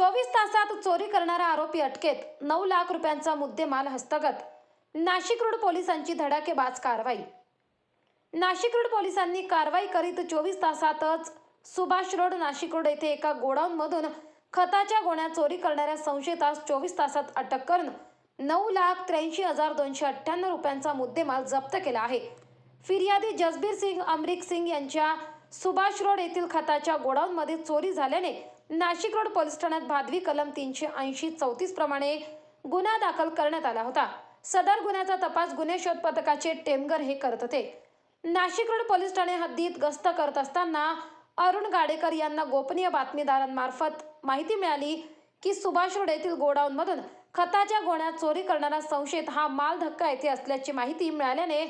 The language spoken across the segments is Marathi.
चोवीस तासात चोरी करणारा आरोपी अटकेत. नऊ लाख रुपयांचा मुद्देमाल हस्तगत. नाशिक रोड पोलिसांची धडाकेबाज कारवाई. नाशिक रोड पोलिसांनी कारवाई करीत चोवीस तासातच सुभाष रोड नाशिक रोड येथे एका गोडाऊनमधून खताच्या गोण्या चोरी करणाऱ्या संशयितास चोवीस तासात अटक करून नऊ लाख त्र्याऐंशी हजार दोनशे अठ्ठ्याण्णव रुपयांचा मुद्देमाल जप्त केला आहे. फिर्यादी जसबीर सिंग अमरिक सिंग यांच्या सुभाष रोड येथील खताच्या गोडाऊनमध्ये चोरी झाल्याने नाशिक रोड पोलीस ठाण्यात भादवी कलम तीनशे ऐंशी चौतीस प्रमाणे गुन्हा दाखल करण्यात आला होता. सदर गुन्ह्याचा तपास गुन्हे शोध पथकाचे टेमगर हे करत होते. नाशिक रोड पोलीस ठाणे हद्दीत गस्त करत असताना अरुण गाडेकर यांना गोपनीय बातमीदारांमार्फत माहिती मिळाली की सुभाष रोड येथील गोडाऊनमधून खताच्या गोण्यात चोरी करणारा संशयित हा माल धक्का येथे असल्याची माहिती मिळाल्याने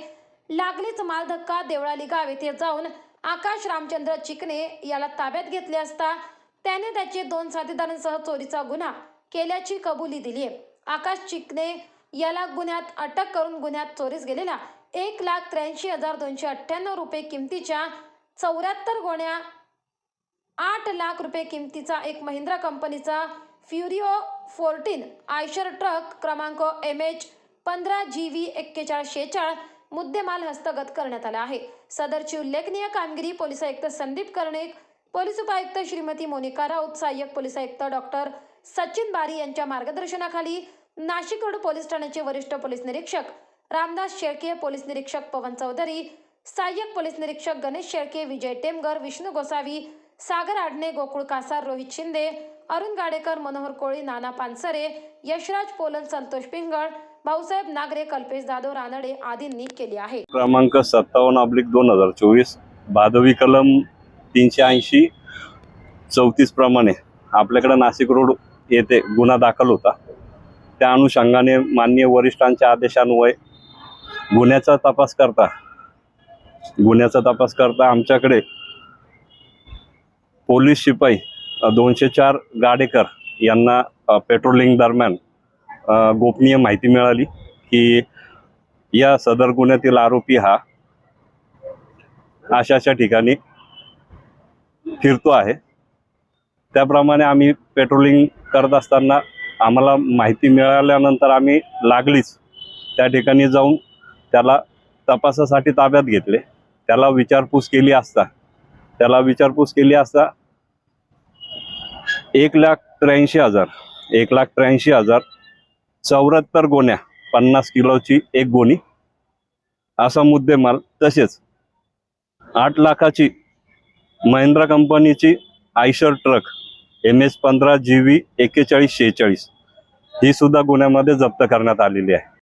लागलीच माल धक्का देवळाली गाव येथे जाऊन आकाश रामचंद्र चिकणे याला ताब्यात घेतले असता त्याने त्याचे दोन साथीदारांसह चोरीचा गुन्हा केल्याची कबुली दिली आहे आकाश चिकने याला गुन्ह्यात अटक करून गुन्ह्यात चोरीस गेलेला एक लाख त्र्याऐंशी हजार दोनशे अठ्ठ्याण्णव रुपये किमतीच्या चौऱ्याहत्तर गोण्या आठ लाख रुपये किमतीचा एक महिंद्रा कंपनीचा फ्युरिओ फोर्टीन आयशर ट्रक क्रमांक एम एच पंधरा जी व्ही एक्केचाळीस शेचाळ मुद्देमाल हस्तगत करण्यात आला आहे. सदरची उल्लेखनीय कामगिरी पोलीस आयुक्त संदीप कर्णिक पोलीस उपायुक्त श्रीमती मोनिका राऊत सहाय्यक पोलीस आयुक्त डॉक्टर सचिन बारी यांच्या मार्गदर्शनाखाली नाशिक रोड पोलीस ठाण्याचे वरिष्ठ पोलीस निरीक्षक रामदास शेळके पोलीस निरीक्षक पवन चौधरी सहाय्यक पोलीस निरीक्षक गणेश शेळके विजय टेमगर विष्णू गोसावी सागर आडणे गोकुळ कासार रोहित शिंदे अरुण गाडेकर मनोहर कोळी नाना पानसरे यशराज पोलन संतोष पिंगळ भाऊसाहेब नागरे कल्पेश जाधव रानडे आदींनी केली आहे. क्रमांक सत्तावन्न अब्लिक दोन हजार चोवीस भादवी कलम तीनशे ऐंशी चौतीस प्रमाणे आपल्याकडे नाशिक रोड येथे गुन्हा दाखल होता. त्या अनुषंगाने मान्य वरिष्ठांच्या आदेशान्वये गुन्ह्याचा तपास करता गुन्ह्याचा तपास करता आमच्याकडे पोलीस शिपाई दोनशे चार गाडेकर यांना पेट्रोलिंग दरम्यान गोपनीय माहिती मिळाली की या सदर गुन्ह्यातील आरोपी हा अशा अशा ठिकाणी फिरतो आहे. त्याप्रमाणे आम्ही पेट्रोलिंग करत असताना आम्हाला माहिती मिळाल्यानंतर आम्ही लागलीच. त्या ठिकाणी जाऊन त्याला तपासासाठी ताब्यात घेतले. त्याला विचारपूस केली असता. त्याला विचारपूस केली असता एक लाख त्र्याऐंशी हजार एक लाख त्र्याऐंशी हजार चौऱ्याहत्तर गोण्या पन्नास किलोची एक गोणी असा मुद्देमाल तसेच आठ लाखाची महिंद्रा कंपनीची आयशर ट्रक एम एस पंधरा जी व्ही एक्केचाळीस शेहेचाळीस ही सुद्धा गुन्ह्यामध्ये जप्त करण्यात आलेली आहे.